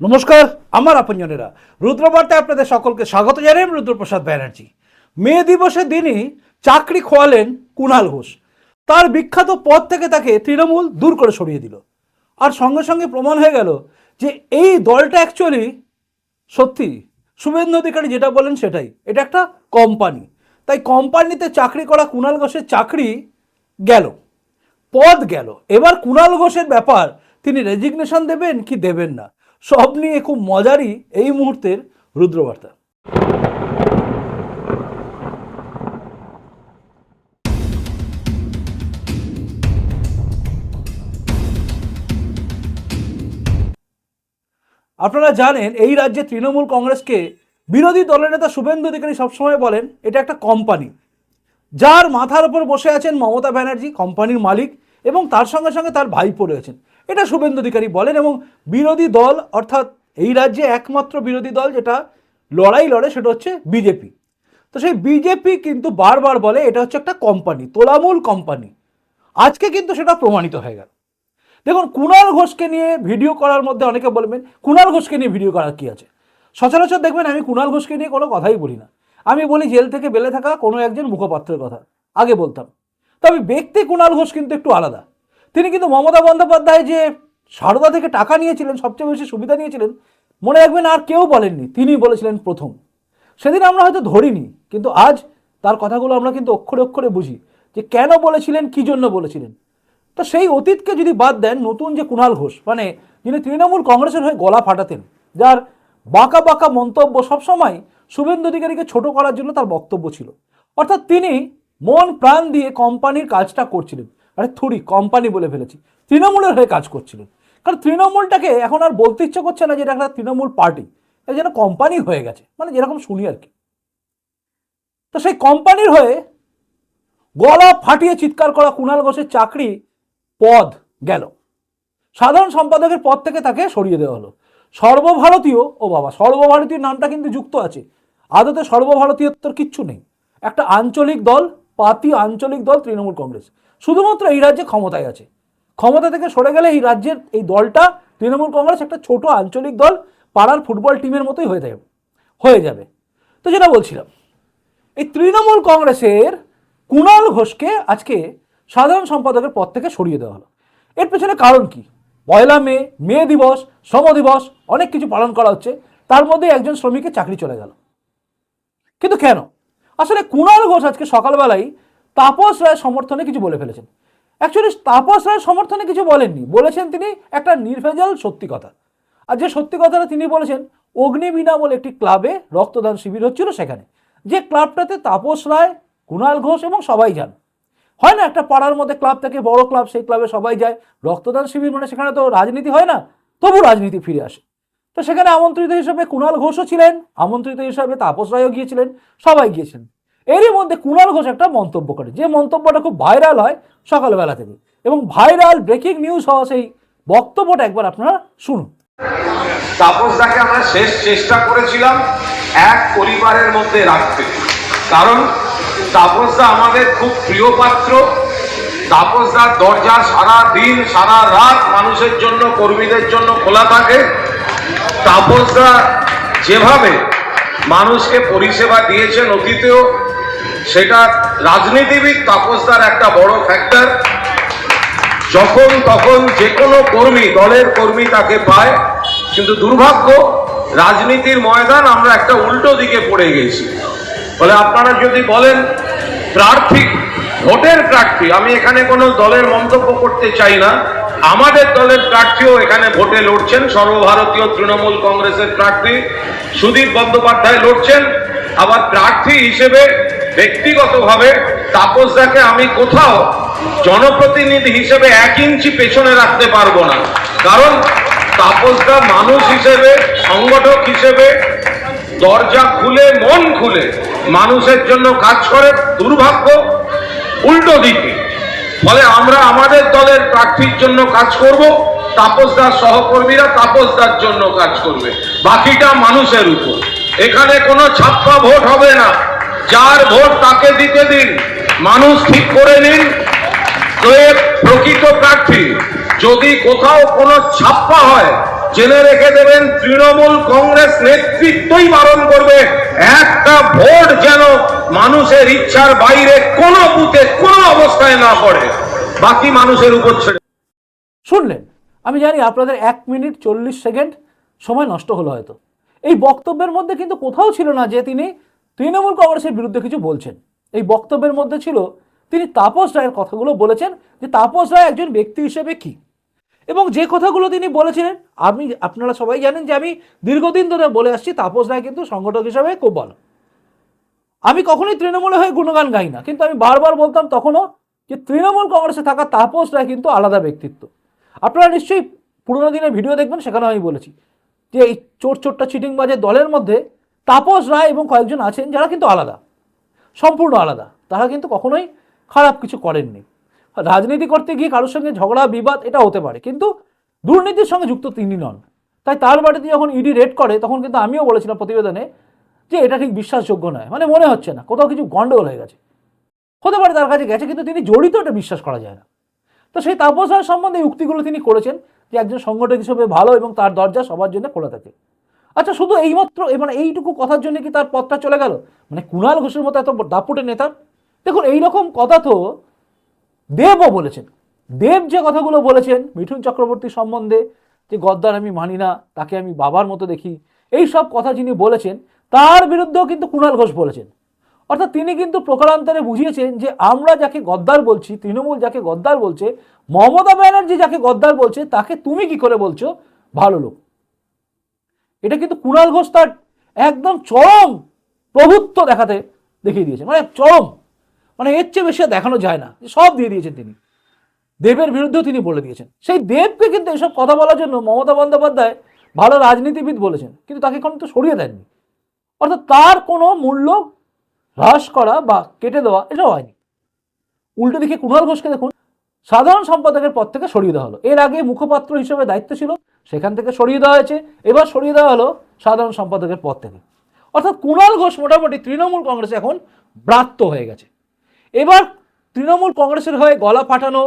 নমস্কার, আমার আপনজনেরা। রুদ্রবার্তায় আপনাদের সকলকে স্বাগত জানাই রুদ্রপ্রসাদ ব্যানার্জি। মে দিবসের দিনই চাকরি খোয়ালেন কুণাল ঘোষ। তার বিখ্যাত পদ থেকে তাকে তৃণমূল দূর করে সরিয়ে দিল। আর সঙ্গে সঙ্গে প্রমাণ হয়ে গেল যে এই দলটা অ্যাকচুয়ালি সত্যি, শুভেন্দু অধিকারী যেটা বলেন সেটাই। এটা একটা কোম্পানি তাই কোম্পানিতে চাকরি করা কুণাল ঘোষের চাকরি গেল। পদ গেল। এবার কুণাল ঘোষের ব্যাপার তিনি রেজিগনেশন দেবেন কি দেবেন না। সব নিয়ে খুব মজারই এই মুহূর্তের রুদ্রবার্তা। আপনারা জানেন, এই রাজ্যে তৃণমূল কংগ্রেসকে বিরোধী দলের নেতা শুভেন্দু অধিকারী সবসময় বলেন, এটা একটা কোম্পানি। যার মাথার উপর বসে আছেন মমতা ব্যানার্জি, কোম্পানির মালিক এবং তার সঙ্গে সঙ্গে তার ভাইপো রয়েছেন। এটা শুভেন্দু অধিকারী বলেন এবং বিরোধী দল, অর্থাৎ এই রাজ্যে একমাত্র বিরোধী দল যেটা লড়াই লড়ে, সেটা হচ্ছে বিজেপি। তো সেই বিজেপি কিন্তু বারবার বলে এটা হচ্ছে একটা কোম্পানি, তোলামূল কোম্পানি। আজকে কিন্তু সেটা প্রমাণিত হয়ে গেল। দেখুন কুণাল ঘোষকে নিয়ে ভিডিও করার মধ্যে অনেকে বলবেন কুণাল ঘোষকে নিয়ে ভিডিও করার কি আছে? সচরাচর দেখবেন, আমি কুণাল ঘোষকে নিয়ে কোনো কথাই বলি না। আমি বলি, জেল থেকে বেলে থাকা কোনো একজন মুখপাত্রের কথা। আগে বলতাম। তবে ব্যক্তি কুণাল ঘোষ কিন্তু একটু আলাদা। তিনি কিন্তু মমতা বন্দ্যোপাধ্যায় যে সারদা থেকে টাকা নিয়েছিলেন, সবচেয়ে বেশি সুবিধা নিয়েছিলেন, মনে রাখবেন আর কেউ বলেননি। তিনি বলেছিলেন প্রথম। সেদিন আমরা হয়তো ধরিনি, কিন্তু আজ তার কথাগুলো আমরা কিন্তু অক্ষরে অক্ষরে বুঝি যে কেন বলেছিলেন, কি জন্য বলেছিলেন। তো সেই অতীতকে যদি বাদ দেন, নতুন যে কুণাল ঘোষ মানে যিনি তৃণমূল কংগ্রেসের হয়ে গলা ফাটাতেন, যার বাঁকা বাঁকা মন্তব্য সবসময় শুভেন্দু অধিকারীকে ছোট করার জন্য তার বক্তব্য ছিল। অর্থাৎ তিনি মন প্রাণ দিয়ে কোম্পানির কাজটা করছিলেন। আরে থুড়ি কোম্পানি বলে ফেলেছি। তৃণমূলের হয়ে কাজ করছিলেন। কারণ তৃণমূলটাকে এখন আর বলতে ইচ্ছে করছে না যে এটা একটা তৃণমূল পার্টি এটা যেন কোম্পানি হয়ে গেছে। মানে যেরকম শুনি আর কি। তো সেই কোম্পানির হয়ে গলা ফাটিয়ে চিৎকার করা কুণাল ঘোষের চাকরি পদ গেল। সাধারণ সম্পাদকের পদ থেকে তাকে সরিয়ে দেওয়া হলো। সর্বভারতীয়, ও বাবা, সর্বভারতীয় নামটা কিন্তু যুক্ত আছে। আদতে সর্বভারতীয়ত্বর কিচ্ছু নেই। একটা আঞ্চলিক দল, পাতি আঞ্চলিক দল, তৃণমূল কংগ্রেস। শুধুমাত্র এই রাজ্যে ক্ষমতায় আছে। ক্ষমতা থেকে সরে গেলে এই রাজ্যের এই দলটা তৃণমূল কংগ্রেস একটা ছোট আঞ্চলিক দল, পাড়ার ফুটবল টিমের মতোই হয়ে যাবে হয়ে যাবে। তো যেটা বলছিলাম, এই তৃণমূল কংগ্রেসের কুণাল ঘোষকে আজকে সাধারণ সম্পাদকের পদ থেকে সরিয়ে দেওয়া হলো। এর পেছনে কারণ কি? পয়লা মে মে দিবস, শ্রম দিবস, অনেক কিছু পালন করা হচ্ছে, তার মধ্যে একজন শ্রমিকের চাকরি চলে গেল। কিন্তু কেন? আসলে কুণাল ঘোষ আজকে সকালবেলায় তাপস রায়ের সমর্থনে কিছু বলে ফেলেছেন। অ্যাকচুয়ালি তাপস রায়ের সমর্থনে কিছু বলেননি। বলেছেন তিনি একটা নির্ভেজাল সত্যি কথা। আর যে সত্যি কথাটা তিনি বলেছেন, অগ্নিবীণা বলে একটি ক্লাবে রক্তদান শিবির হচ্ছিল সেখানে। যে ক্লাবটাতে তাপস রায় কুণাল ঘোষ এবং সবাই যান। হয় না, একটা পাড়ার মধ্যে ক্লাব থেকে, বড় ক্লাব, সেই ক্লাবে সবাই যায়। রক্তদান শিবির মানে সেখানে তো রাজনীতি হয় না, তবু রাজনীতি ফিরে আসে। তো সেখানে আমন্ত্রিত হিসেবে কুণাল ঘোষও ছিলেন, আমন্ত্রিত হিসাবে তাপস রায়ও গিয়েছিলেন, সবাই গিয়েছেন। এরই মধ্যে কুণাল ঘোষ একটা মন্তব্য করে, যে মন্তব্যটা খুব ভাইরাল হয় সকালবেলা থেকে। এবং ভাইরাল ব্রেকিং নিউজ হওয়া সেই বক্তব্যটা একবার আপনারা শুনুন। তাপসদাকে আমরা শেষ চেষ্টা করেছিলাম এক পরিবারের মধ্যে রাখতে। কারণ তাপসদা আমাদের খুব প্রিয় পাত্র। তাপসদার দরজা সারা দিন, সারা রাত মানুষের জন্য, কর্মীদের জন্য খোলা থাকে। তাপসদা যেভাবে মানুষকে পরিষেবা দিয়েছেন অতীতেও সেটা রাজনীতিবিদ তাপসদার একটা বড় ফ্যাক্টর যখন তখন যে কোনো কর্মী, দলের কর্মী তাকে পায়। কিন্তু দুর্ভাগ্য, রাজনীতির ময়দান আমরা একটা উল্টো দিকে পড়ে গেছি। বলে আপনারা যদি বলেন, প্রার্থী, ভোটের প্রার্থী, আমি এখানে কোনো দলের মন্তব্য করতে চাই না। আমাদের দলের প্রার্থীও এখানে ভোটে লড়ছেন, সর্বভারতীয় তৃণমূল কংগ্রেসের প্রার্থী সুদীপ বন্দ্যোপাধ্যায় লড়ছেন। আবার প্রার্থী হিসেবে ব্যক্তিগতভাবে তাপসদাকে আমি কোথাও জনপ্রতিনিধি হিসেবে এক ইঞ্চি পেছনে রাখতে পারব না। কারণ তাপসদা মানুষ হিসেবে, সংগঠক হিসেবে দরজা খুলে, মন খুলে মানুষের জন্য কাজ করে দুর্ভাগ্য উল্টো দিকে। ফলে আমরা আমাদের দলের প্রার্থীর জন্য কাজ করব তাপসদার সহকর্মীরা তাপসদার জন্য কাজ করবে, বাকিটা মানুষের উপর। এখানে কোনো ছাপ্পা ভোট হবে না। যার ভোট তাকে দিতে দিন, মানুষ ঠিক করে নিন। প্রকৃত প্রার্থী, যদি কোথাও কোনো ছাপ্পা হয়, জেনে রেখে দেবেন তৃণমূল কংগ্রেস নেতৃত্বই বারণ করবে, একটা ভোট যেন মানুষের ইচ্ছার বাইরে কোনো বুথে, কোনো অবস্থায় না পড়ে। বাকি মানুষের উপর ছেড়ে শুনলেন? আমি জানি আপনাদের এক মিনিট চল্লিশ সেকেন্ড সময় নষ্ট হলো হয়তো। এই বক্তব্যের মধ্যে কিন্তু কোথাও ছিল না যে তিনি তৃণমূল কংগ্রেসের বিরুদ্ধে কিছু বলছেন। এই বক্তব্যের মধ্যে ছিল, তিনি তাপস রায়ের কথাগুলো বলেছেন যে তাপস রায় একজন ব্যক্তি হিসেবে কি? এবং যে কথাগুলো তিনি বলেছিলেন, আমি, আপনারা সবাই জানেন যে আমি দীর্ঘদিন ধরে বলে আসছি, তাপস রায় কিন্তু সংগঠক হিসাবে খুব ভালো। আমি কখনোই তৃণমূলে হয়ে গুণগান গাই না, কিন্তু আমি বারবার বলতাম তখনও যে তৃণমূল কংগ্রেসে থাকা তাপস রায় কিন্তু আলাদা ব্যক্তিত্ব। আপনারা নিশ্চয়ই পুরোনো দিনের ভিডিও দেখবেন সেখানে আমি বলেছি যে এই চোর চোরটা চিটিংবাজের দলের মধ্যে তাপস রায় এবং কয়েকজন আছেন যারা কিন্তু আলাদা, সম্পূর্ণ আলাদা। তারা কিন্তু কখনোই খারাপ কিছু করেননি। রাজনীতি করতে গিয়ে কারোর সঙ্গে ঝগড়া, বিবাদ এটা হতে পারে, কিন্তু দুর্নীতির সঙ্গে যুক্ত তিনি নন। তাই তার বাড়িতে যখন ইডি রেড করে, তখন কিন্তু আমিও বলেছিলাম প্রতিবেদনে যে এটা ঠিক বিশ্বাসযোগ্য নয়। মানে মনে হচ্ছে না, কোথাও কিছু গন্ডগোল হয়ে গেছে। হতে পারে তার কাছে গেছে, কিন্তু তিনি জড়িত, এটা বিশ্বাস করা যায় না। তো সেই তাপস রায় সম্বন্ধে উক্তিগুলো তিনি করেছেন যে একজন সংগঠক হিসেবে ভালো এবং তার দরজা সবার জন্য খোলা থাকে। আচ্ছা শুধু এইমাত্র মানে এইটুকু কথার জন্য কি তার পথটা চলে গেল? মানে কুণাল ঘোষের মতো এত দাপুটে নেতা? দেখুন, এইরকম কথা তো দেবও বলেছেন। দেব যে কথাগুলো বলেছেন, মিঠুন চক্রবর্তী সম্বন্ধে, যে গদ্দার আমি মানি না, তাকে আমি বাবার মতো দেখি, এই সব কথা যিনি বলেছেন, তার বিরুদ্ধেও কিন্তু কুণাল ঘোষ বলেছেন। অর্থাৎ তিনি কিন্তু প্রকারান্তরে বুঝিয়েছেন যে আমরা যাকে গদ্দার বলছি, তৃণমূল যাকে গদ্দার বলছে, মমতা ব্যানার্জি যাকে গদ্দার বলছে, তাকে তুমি কি করে বলছো? ভালো লোক। এটা কিন্তু কুণাল ঘোষ তার একদম চরম প্রভুত্ব দেখাতে দেখিয়ে দিয়েছে। মানে চরম। মানে এর চেয়ে বেশি দেখানো যায় না। সব দিয়ে দিয়েছেন তিনি। দেবের বিরুদ্ধেও তিনি বলে দিয়েছেন। সেই দেবকে কিন্তু এসব কথা বলার জন্য মমতা বন্দ্যোপাধ্যায় ভালো রাজনীতিবিদ বলেছেন। কিন্তু তাকে কোনো তো সরিয়ে দেননি। অর্থাৎ তার কোনো মূল্য হ্রাস করা বা কেটে দেওয়া এটাও হয়নি। উল্টো দিকে কুণাল ঘোষকে দেখুন সাধারণ সম্পাদকের পদ থেকে সরিয়ে দেওয়া হলো। এর আগে মুখপাত্র হিসেবে দায়িত্ব ছিল, সেখান থেকে সরিয়ে দেওয়া হয়েছে। এবার সরিয়ে দেওয়া হলো সাধারণ সম্পাদকের পদ থেকে। অর্থাৎ কুণাল ঘোষ মোটামুটি তৃণমূল কংগ্রেসে এখন ব্রাত্য হয়ে গেছে। এবার তৃণমূল কংগ্রেসের হয়ে গলা ফাটানো,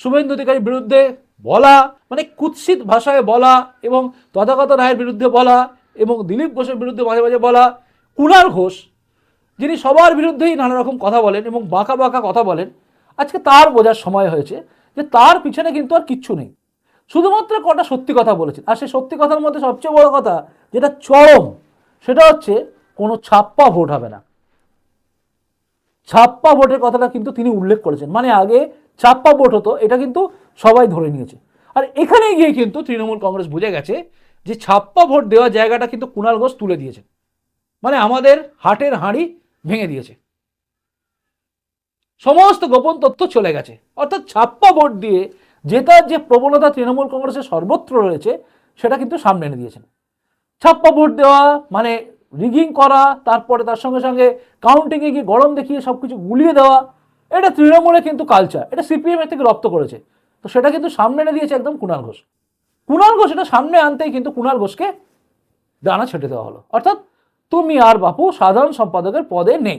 শুভেন্দু অধিকারীর বিরুদ্ধে বলা মানে কুৎসিত ভাষায় বলা এবং তথাগত রায়ের বিরুদ্ধে বলা এবং দিলীপ ঘোষের বিরুদ্ধে মাঝে মাঝে বলা, কুণাল ঘোষ, যিনি সবার বিরুদ্ধেই নানা রকম কথা বলেন এবং বাঁকা বাঁকা কথা বলেন আজকে তার বোঝার সময় হয়েছে যে তার পিছনে কিন্তু আর কিচ্ছু নেই। শুধুমাত্র কটা সত্যি কথা বলেছেন। আর সেই সত্যি কথার মধ্যে সবচেয়ে বড় কথা যেটা চরম, সেটা হচ্ছে কোনো ছাপ্পা ভোট হবে না। ছাপ্পা ভোটের কথাটা কিন্তু তিনি উল্লেখ করেছেন। মানে আগে ছাপ্পা ভোট হতো, এটা কিন্তু সবাই ধরে নিয়েছে। আর এখানে গিয়ে কিন্তু তৃণমূল কংগ্রেস বুঝে গেছে যে ছাপ্পা ভোট দেওয়ার জায়গাটা কিন্তু কুণাল ঘোষ তুলে দিয়েছে। মানে আমাদের হাটের হাঁড়ি ভেঙে দিয়েছে। সমস্ত গোপন তথ্য চলে গেছে। অর্থাৎ ছাপ্পা ভোট দিয়ে জেতার যে প্রবণতা তৃণমূল কংগ্রেসের সর্বত্র রয়েছে, সেটা কিন্তু সামনে এনে দিয়েছেন ছাপ্পা ভোট দেওয়া মানে রিগিং করা, তারপরে তার সঙ্গে সঙ্গে কাউন্টিংয়ে গিয়ে গরম দেখিয়ে সব কিছু গুলিয়ে দেওয়া, এটা তৃণমূলে কিন্তু কালচার এটা সিপিএম এর থেকে রপ্ত করেছে। তো সেটা কিন্তু সামনে এনে দিয়েছে একদম কুণাল ঘোষ। কুণাল ঘোষ এটা সামনে আনতেই কিন্তু কুণাল ঘোষকে ডানা ছেটে দেওয়া হলো। অর্থাৎ তুমি আর বাপু সাধারণ সম্পাদকের পদে নেই।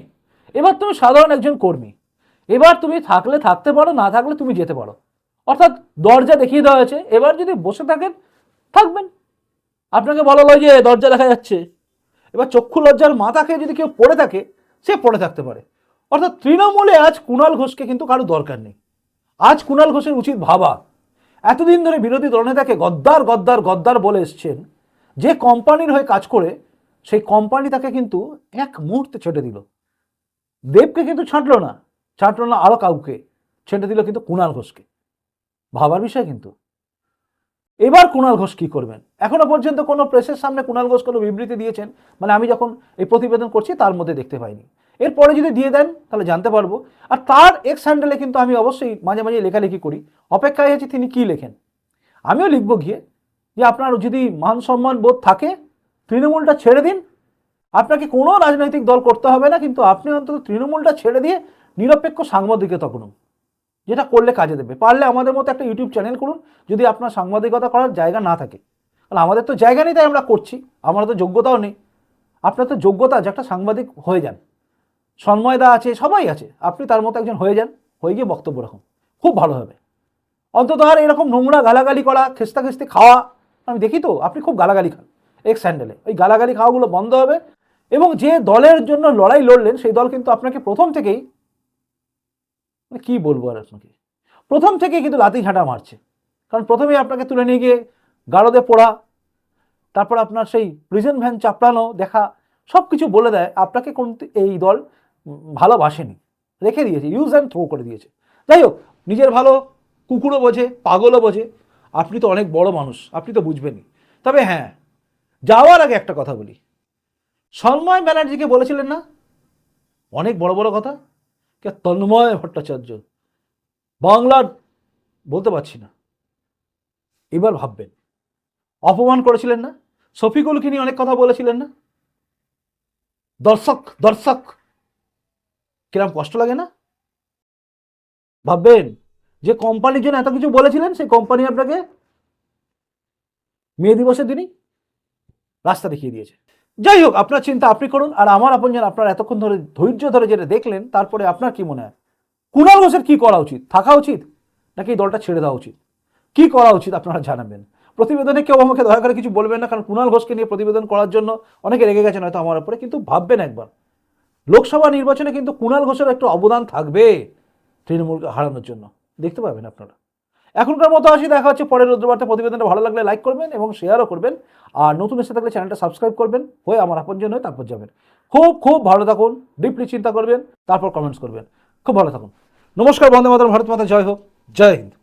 এবার তুমি সাধারণ একজন কর্মী। এবার তুমি থাকলে থাকতে পারো, না থাকলে তুমি যেতে পারো। অর্থাৎ দরজা দেখিয়ে দেওয়া হয়েছে। এবার যদি বসে থাকেন, থাকবেন। আপনাকে বলা হয় যে দরজা দেখা যাচ্ছে। এবার চক্ষু লজ্জার মাথাকে যদি কেউ পড়ে থাকে, সে পড়ে থাকতে পারে। অর্থাৎ তৃণমূলে আজ কুণাল ঘোষকে কিন্তু কারও দরকার নেই। আজ কুণাল ঘোষের উচিত ভাবা। এতদিন ধরে বিরোধী দলনেতাকে গদ্দার গদ্দার গদ্দার বলে এসছেন যে কোম্পানির হয়ে কাজ করে, সেই কোম্পানি তাকে কিন্তু এক মুহূর্তে ছেটে দিল। দেবকে কিন্তু ছাঁটলো না। ছাঁটলো না আরও কাউকে ছেটে দিল কিন্তু কুণাল ঘোষকে। ভাবার বিষয় কিন্তু। এবার কুণাল ঘোষ কি করবেন? এখনও পর্যন্ত কোনো প্রেসের সামনে কুণাল ঘোষ কোনো বিবৃতি দিয়েছেন? মানে আমি যখন এই প্রতিবেদন করছি তার মধ্যে দেখতে পাইনি। এরপরে যদি দিয়ে দেন, তাহলে জানতে পারব। আর তার এক্স হ্যান্ডেলে কিন্তু আমি অবশ্যই মাঝে মাঝে লেখালেখি করি। অপেক্ষায় আছি তিনি কি লেখেন? আমিও লিখব গিয়ে যে আপনার যদি মান সম্মান বোধ থাকে, তৃণমূলটা ছেড়ে দিন। আপনাকে কোনো রাজনৈতিক দল করতে হবে না, কিন্তু আপনি অন্তত তৃণমূলটা ছেড়ে দিয়ে নিরপেক্ষ সাংবাদিকতা করুন, যেটা করলে কাজে দেবে। পারলে আমাদের মতো একটা ইউটিউব চ্যানেল করুন, যদি আপনার সাংবাদিকতা করার জায়গা না থাকে। কারণ আমাদের তো জায়গা নেই তাই আমরা করছি, আমরা তো যোগ্যতাও নেই। আপনার তো যোগ্যতা যে একটা সাংবাদিক হয়ে যান। সন্ময়দা আছে, সবাই আছে, আপনি তার মতো একজন হয়ে যান, হয়ে গিয়ে বক্তব্য রাখুন, খুব ভালো হবে। অন্তত আর এরকম নোংরা গালাগালি করা, খেস্তা খেস্তি খাওয়া, আমি দেখি তো, আপনি খুব গালাগালি খান, এক্স স্যান্ডেলে ওই গালাগালি খাওয়াগুলো বন্ধ হবে, এবং যে দলের জন্য লড়াই লড়লেন, সেই দল কিন্তু আপনাকে প্রথম থেকেই মানে কী বলব আর আপনাকে? প্রথম থেকেই কিন্তু লাতি ঝাঁটা মারছে। কারণ প্রথমেই আপনাকে তুলে নিয়ে গিয়ে গাড়দে পোড়া, তারপর আপনার সেই প্রিজন ভ্যান চাপড়ানো দেখা সব কিছু বলে দেয়। আপনাকে কোন এই দল ভালোবাসেনি রেখে দিয়েছে ইউজ অ্যান্ড থ্রো করে দিয়েছে। যাই হোক, নিজের ভালো কুকুরও বোঝে, পাগলও বোঝে। আপনি তো অনেক বড় মানুষ, আপনি তো বুঝবেনই। তবে হ্যাঁ যাওয়ার আগে একটা কথা বলি। সন্ময় ব্যানার্জিকে বলেছিলেন না? অনেক বড় বড় কথা। কে তন্ময় ভট্টাচার্য। বাংলার বলতে পারছি না। এবার ভাববেন। অপমান করেছিলেন না? শফিকুলকে নিয়ে অনেক কথা বলেছিলেন না? দর্শক দর্শক, কিরম কষ্ট লাগে না? ভাববেন, যে কোম্পানির জন্য এত কিছু বলেছিলেন, সেই কোম্পানি আপনাকে মে দিবসের দিনই রাস্তা দেখিয়ে দিয়েছে। যাই হোক, আপনার চিন্তা আপনি করুন, আর আমার আপনজন আপনার এতক্ষণ ধরে ধৈর্য ধরে যেটা দেখলেন, তারপরে আপনার কি মনে হয়? কুণাল ঘোষের কি করা উচিত? থাকা উচিত? নাকি এই দলটা ছেড়ে দেওয়া উচিত? কি করা উচিত আপনারা জানাবেন? প্রতিবেদনে কেউ আমাকে দয়া করে কিছু বলবেন না, কারণ কুণাল ঘোষকে নিয়ে প্রতিবেদন করার জন্য অনেকে রেগে গেছেন হয়তো আমার উপরে, কিন্তু ভাববেন একবার। লোকসভা নির্বাচনে কিন্তু কুণাল ঘোষের একটু অবদান থাকবে তৃণমূলকে হারানোর জন্য। দেখতে পাবেন আপনারা। এখনকার মতো আসি, দেখা হচ্ছে পরের রুদ্রবার্তা প্রতিবেদনটা ভালো লাগলে লাইক করবেন এবং শেয়ারও করবেন। আর নতুন এসে থাকলে চ্যানেলটা সাবস্ক্রাইব করবেন, হয়ে আমার আপনজন হয়ে তারপর যাবেন। খুব খুব ভালো থাকুন ডিপলি চিন্তা করবেন, তারপর কমেন্টস করবেন। খুব ভালো থাকুন। নমস্কার, বন্দে মাতার ভারত মাতা, জয় হোক। জয় হিন্দ।